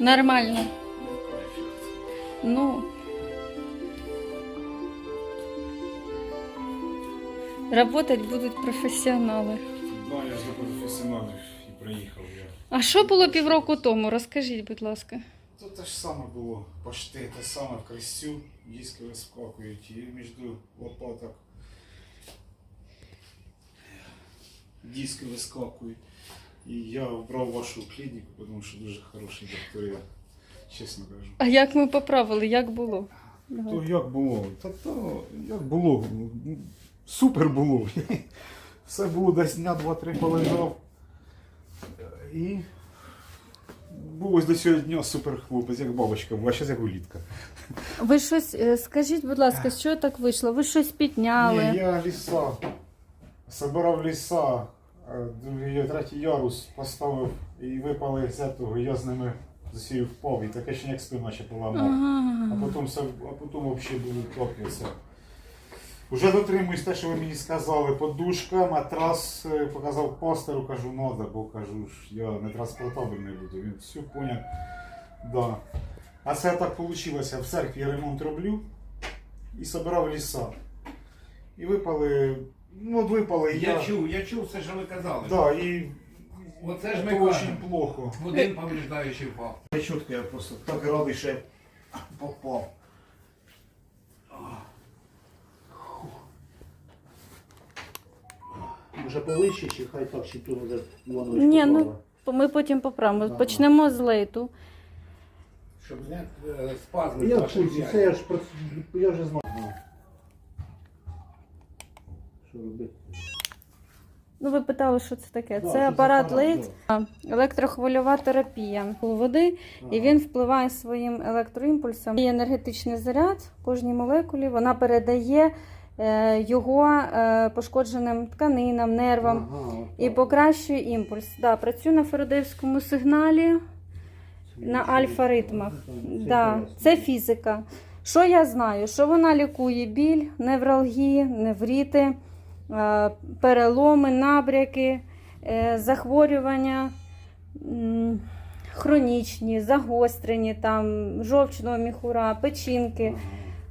Нормально. Ну. Работать будуть професіонали. Да, я ж до професіоналів і приїхав я. А що було півроку тому? Розкажіть, будь ласка. То те ж саме було, почти те саме в крестю, диски вискакують і між лопаток. Диски вискакують. І я обрав вашу клініку, тому що дуже хороші доктори, чесно кажу. А як ми поправили, як було? То як було? Та то як було? Супер було. Все було десь дня два-три полежав. І був ось до цього дня супер хлопець, як бабочка була, зараз як улітка. Ви щось е, скажіть, будь ласка, що так вийшло? Ви щось підняли? Ні, я ліса. Собирав ліса, другий, третій ярус поставив і випали з того, я з ними з усією впав, і таке ще як спина ще поламав. А потім, все- а потім взагалі буду топитися. Уже дотримуюсь те, що ви мені сказали. Подушка, матрас, е, показав постеру, кажу, надо, бо кажу, я не транспортабельний буду. Він все поняв. Да. А це так вийшло. В церкві я ремонт роблю і собирав ліса. І випали, ну от випали. Я чув, я чув все, що ви казали. Да, і Оце ж ми це кажемо. дуже плохо. Один повреждаючий впав. Я чітко, я просто так радий, що я попав. Може повище, чи хай так, чи то вже Іванович Ні, ну. Ми потім поправимо. Ага. Почнемо з лейту. Щоб зняти е, спазми. Я в курсі, це я ж я вже знаю. Що робити? Ну, ви питали, що це таке. Да, це апарат лейт, електрохвильова терапія води, і він впливає своїм електроімпульсом. Є енергетичний заряд в кожній молекулі. Вона передає е, його е, пошкодженим тканинам, нервам Ага, і покращує імпульс. Да, працює на фарадеївському сигналі. Це на альфа-ритмах. Це Да, це фізика. Що я знаю? Що вона лікує біль, невралгії, невріти, переломи, набряки, е, захворювання хронічні, загострені, там, жовчного міхура, печінки,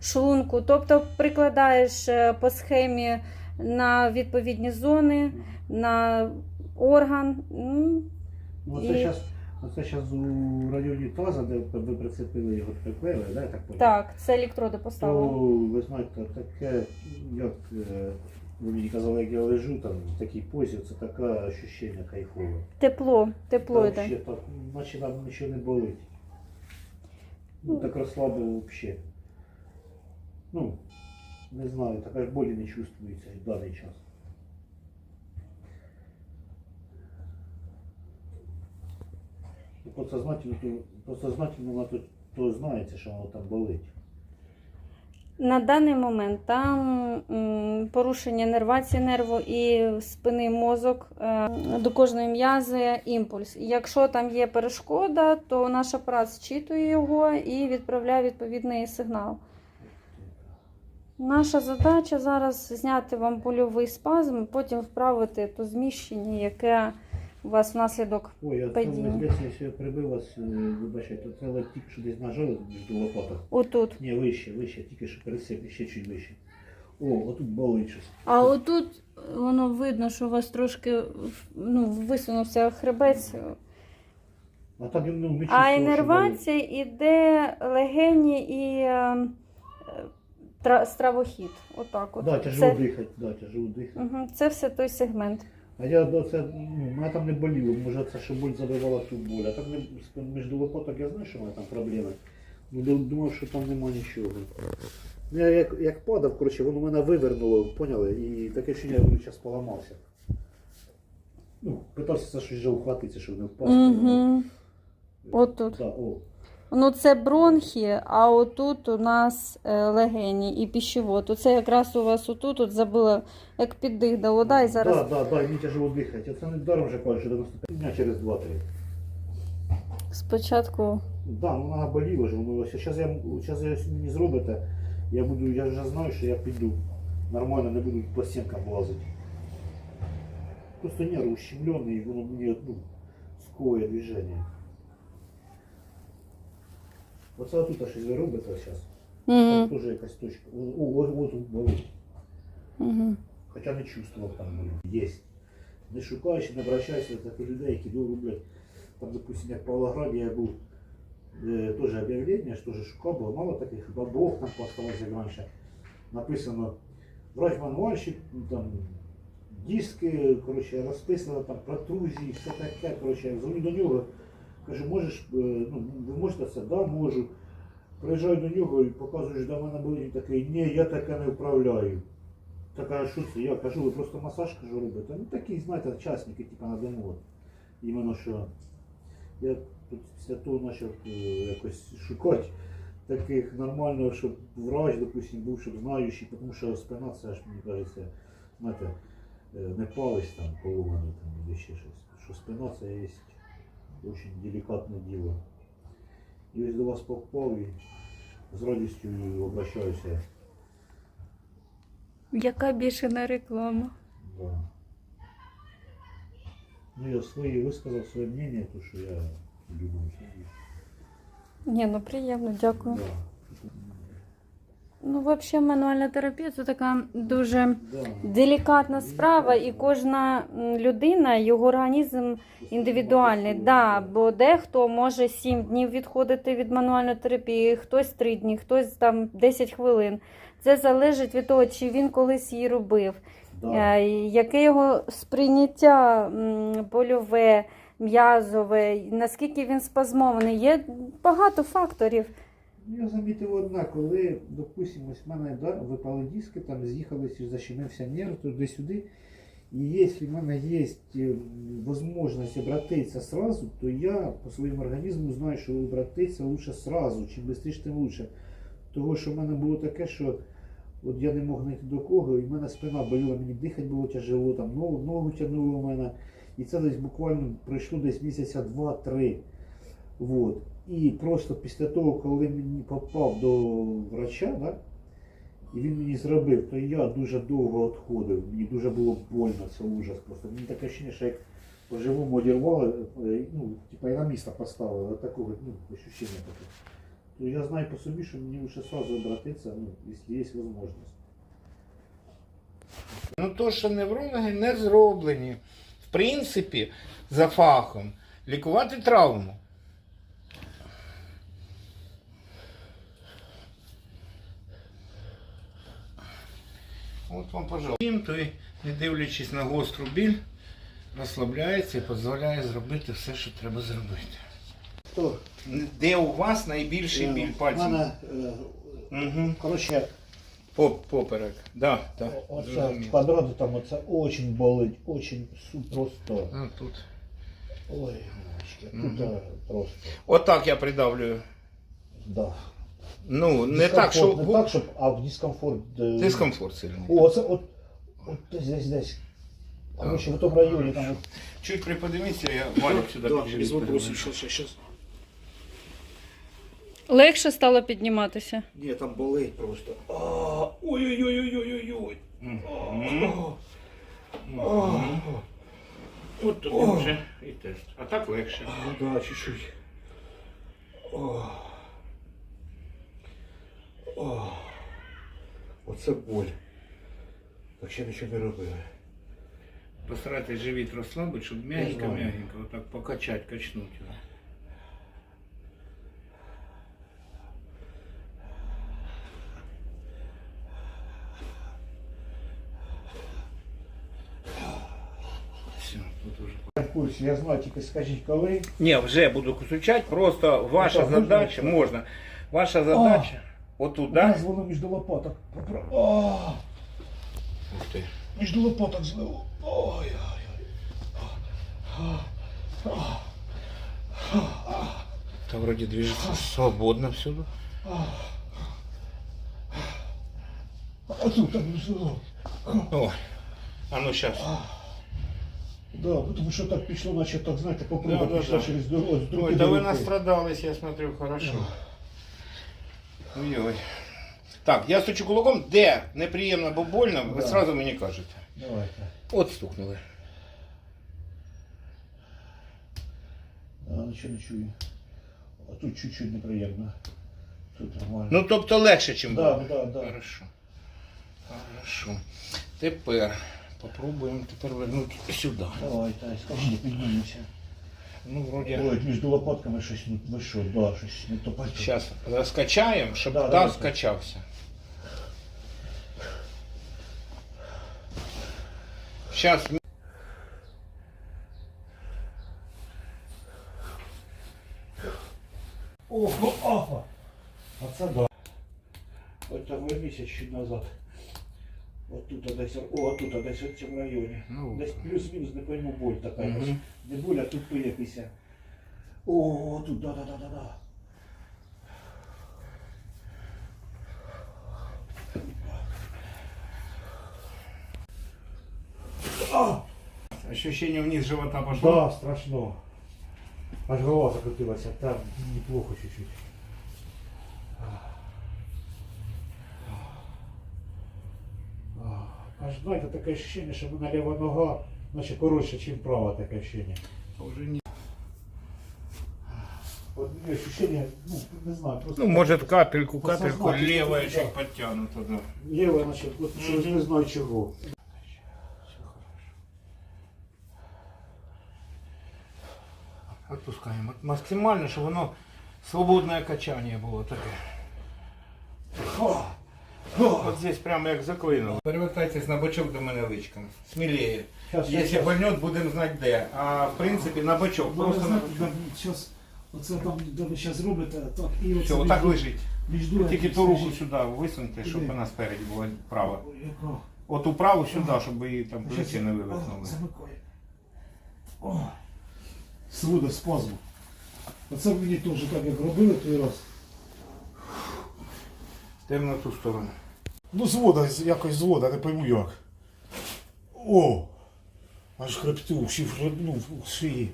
шлунку. Тобто прикладаєш е, по схемі на відповідні зони, на орган. м, Ну, І- зараз Оце зараз у районі таза, де ви прицепили його приклеїли, да, я так? Так, це електроди То, ви знаєте, таке, як е, ви мені казали, як я лежу там в такій позі, це таке ощущення кайфове. Тепло, тепло йде. так, наче нам нічого не болить. Ну, так розслабило взагалі. Ну, не знаю, така ж болі не чувствується в даний час. Подсознательно, подсознательно вона то, то знається, що воно там болить. На даний момент там порушення нервації нерву і спини мозок е, до кожної м'язи імпульс. Якщо там є перешкода, то наш апарат зчитує його і відправляє відповідний сигнал. Наша задача зараз зняти вам польовий спазм, потім вправити то зміщення, яке у вас внаслідок. Ой, я Падіння. там десь я прибив вас, е, вибачайте, це ледь тільки що десь нажали між лопатах. Отут. Ні, вище, вище, тільки що пересек, ще чуть вище. О, отут болить щось. А отут воно видно, що у вас трошки ну, висунувся хребець. А там ну, А інервація іде легені і е, е, тра- стравохід. Отак от. Да, тяжело це, дихати, да, тяжело дихати. Мгм, це все той сегмент. А я до це, ну, мене там не боліло, може це що боль забивала ту боль. А так не, між лопаток я знаю, що в мене там проблеми. Ну, думав, що там нема нічого. Ну, Я як, як падав, коротше, воно мене вивернуло, поняли? І таке що я зараз поламався. Ну, питався щось вже ухватитися, щоб не впасти. Угу. Отут. Да, о. Ну це бронхи, а отут у нас е, легені і пищевод. Оце якраз у вас отут от забило, як піддих дало, да, і зараз. Да, да, і мені тяжело дихати. Оце не даром вже кажуть, що 95 дня через 2-3. Спочатку. Да, ну вона боліла ж, воно. Зараз я, зараз я мені зробите, я буду, я вже знаю, що я піду. Нормально, не буду по стінкам лазити. Просто нерв ущемленный, и воно мені ну, скоє движение. Оце тут щось ви робите зараз. Там Угу. теж якась точка. О, о, о, тут болить. Угу. Хоча не чувствував там болить. Є. Не шукаєш, не обращайся до таких людей, які роблять. Там, допустим, як в Павлограді я був е, теж об'явлення, що теж шукав, було мало таких бабов там поставилося як раніше. Написано врач-мануальщик, ну, там диски, коротше, розписано там протрузії, все таке. Коротше, я дзвоню до нього, Кажу, можеш, е, ну, ви можете це? Да, можу. Приїжджаю до нього і показую, що до мене болить. Такий, ні, я таке не вправляю. Така, що це? Я кажу, ви просто масаж кажу робите. Ну такі, знаєте, часники, типу на дому. Іменно що я тут після того почав е, якось шукати таких нормально, щоб врач, допустим, був, щоб знаючий, тому що спина це ж, мені кажеться, знаєте, е, не палець там поломаний там або ще щось. Що спина це є дуже деликатное дело. І до вас попав і з радістю обращаюся. Яка бешеная реклама? Да. Ну, я свої висказав своє мнение, то що я думаю. Ні, ну приємно, дякую. Да. Ну, взагалі, мануальна терапія це така дуже делікатна справа, і кожна людина, його організм індивідуальний. Да, бо дехто може 7 днів відходити від мануальної терапії, хтось 3 дні, хтось там 10 хвилин. Це залежить від того, чи він колись її робив, е, яке його сприйняття м, польове, м'язове, наскільки він спазмований. Є багато факторів. Ну, Я замітив одне, коли, допустимо, в мене випали диски, там з'їхалися, защемився нерв туди-сюди. І якщо в мене є е, можливість обратитися сразу, то я по своєму організму знаю, що обратитися лучше сразу, чим швидше, тим лучше. Того, що в мене було таке, що от я не мог знайти до кого, і в мене спина боліла, мені дихати було тяжело, там ногу, ногу тягнуло в мене. І це десь буквально пройшло десь місяця два-три. І просто після того, коли мені попав до врача, да, і він мені зробив, то я дуже довго відходив. Мені дуже було больно, це ужас просто. Мені таке ощущення, що як по-живому одірвали, е, ну, типа і на місто поставили, такого, ну, ощущення таке. То я знаю по собі, що мені лише сразу обратитися, ну, якщо є можливість. Ну то, що неврологи не зроблені, в принципі, за фахом, лікувати травму. От вам, пожалуйста. Той, не дивлячись на гостру біль, розслабляється і дозволяє зробити все, що треба зробити. То, Де у вас найбільший е, біль пальців? мене, е, Угу. коротше, Поп, поперек. Да, так. оце зрозумів. квадрати там оце очень болить, очень су- просто. А, тут. Ой, мамочки, тут Мгм. е, просто. Отак я придавлюю. Да. Ну, не так, що Не так, щоб, а в дискомфорт. е, дискомфорт сильний. О, оце от, от десь, десь, десь. Короче, в тому районі там. от- Чуть приподниміться, я валик сюди підживу. сейчас, сейчас. Легше стало підніматися. Ні, там болить просто. Ой-ой-ой-ой-ой-ой. От тобі вже і тест. А так легше. Ну да, чуть-чуть. О. О. Оце боль. Так ще нічого не робили. Постарайтесь живіт розслабити, щоб м'ягенько-м'ягенько отак покачати, качнути його. Все, тут уже. Я в курсі, я знаю, тільки скажіть коли. Ні, вже буду кусучати, просто ваша так, можна? задача, можна. Ваша задача, Отут, Да? да? Воно між лопаток. Попро- О, Ух ти. між лопаток злило. Ой, ой, ой. Та вроде движется свободно всюду. А тут так злило. Ой. А ну сейчас. Да, ну, тому що так пішло, наче так, знаєте, попруга Да, да, пішла да. через дорогу. з Ой, другої да вы руки. настрадались, я смотрю, хорошо. Ну, Ой-ой. Так, я стучу кулаком, де неприємно або больно, ви Да. одразу мені кажете. Давайте. От стукнули. А, нічого не чую. А тут чуть-чуть неприємно. Тут нормально. Ну тобто легше, ніж Да, було. да, да. Хорошо. Хорошо. Тепер попробуємо тепер вернути сюди. Давайте, скажіть, піднімемося. Ну, вроді. Ой, між лопатками щось не вийшло, да, щось не то пальто. Зараз розкачаємо, щоб Да, таз давайте. скачався. Зараз Ого, ага. А це да. От там вернися чуть назад. От тут десь, о, тут десь в цьому районі. Ну. Десь плюс-мінус, не пойму, боль така Мгм. якась. Не боль, а тут пиль якийсь. О, тут, да, да, да, да, да. А! ощущение вниз живота пошло. Да, страшно. Аж голова закрутилася, там неплохо чуть-чуть. Аж знаєте, таке ощущение, що в мене ліва нога, наче коротше, ніж права таке ощущение. Уже не... От мені ощущение, ну, не знаю, просто... Ну, может, капельку, капельку Посознательно, левая да. чуть подтянута. Да. Ліва, наче, от щось не знаю чого. Отпускаємо. От Максимально, щоб воно свободне качання було таке. О! О! От здесь прямо як заклинило. Перевертайтесь на бочок до мене личком. Сміліє. Щас, Якщо щас. больнет, будемо знати де. А в принципі на бочок. Просто на бочок. зараз, оце там, де ви зараз робите, так, і Все, отак лежить. між Тільки ту руку сюди висуньте, щоб вона спереді була права. Яка? От у праву сюди, щоб її там Щас, плечі не о, вивихнули. Замикає. О, свуда спазму. Оце мені теж так як робили той раз. Тем на ту сторону. Ну, звода, якось звода, не пойму як. О! Аж хребту, всі ну, в шиї.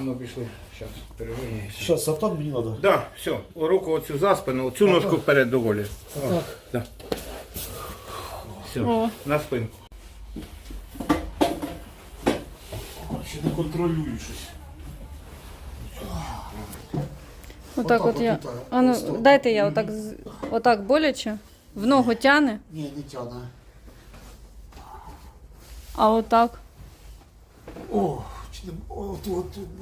Ну, пішли. Зараз перевиняйся. Зараз, а мені треба. Да, все, руку оцю за спину, цю ножку вперед доволі. Так. Да. Все, О. на спинку. Ще не контролюю щось. Отак от я. А ну, дайте я отак, з- отак боляче. В ногу тяне, Ні, не тягне. а отак. О, чи не, от,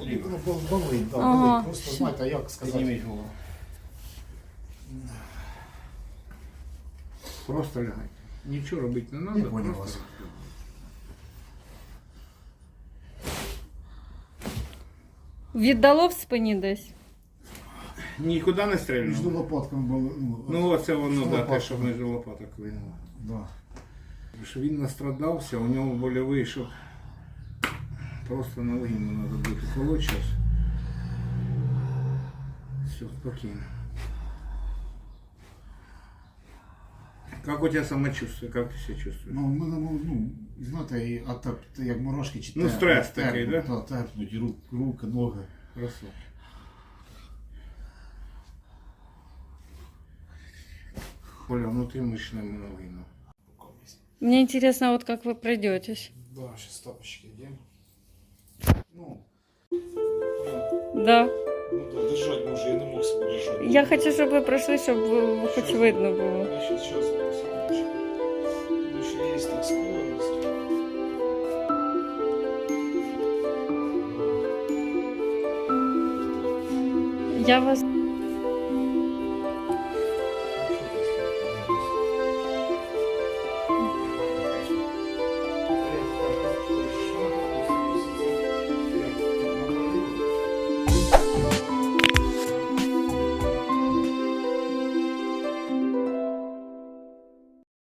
Ліво. воно бол- болить, да, Ага. болить. Просто, знаєте, як сказати. Підніміть голову. Просто лягайте. Нічого робити не Не треба. понял вас. Віддало в спині десь. Нікуди не Між стрельнуло. лопатками було. Ну, Ну оце воно, да, те, що між лопаток винуло. да. Що він настрадався, у нього больовий, щоб просто на логіну треба бути. Колоть. Все, спокійно. Как у тебя самочувствие? Как ты себя чувствуешь? Ну, в мене, ну, ну, знаєте, і, а так, як мурашки чи Ну, те- стрес такий, да? Та, терпнуть, і рук, руки, ноги. Хорошо. Оля, внутримышечная монолина. Мне интересно, вот как вы пройдетесь. Да, сейчас тапочки оденем. Ну, Да. ну да, держать може, я не мог себе держати. Я хочу, щоб ви пройшли, щоб ви- хоч видно було. Я сейчас, сейчас, секундочку. Ну, еще есть так скованность. Я вас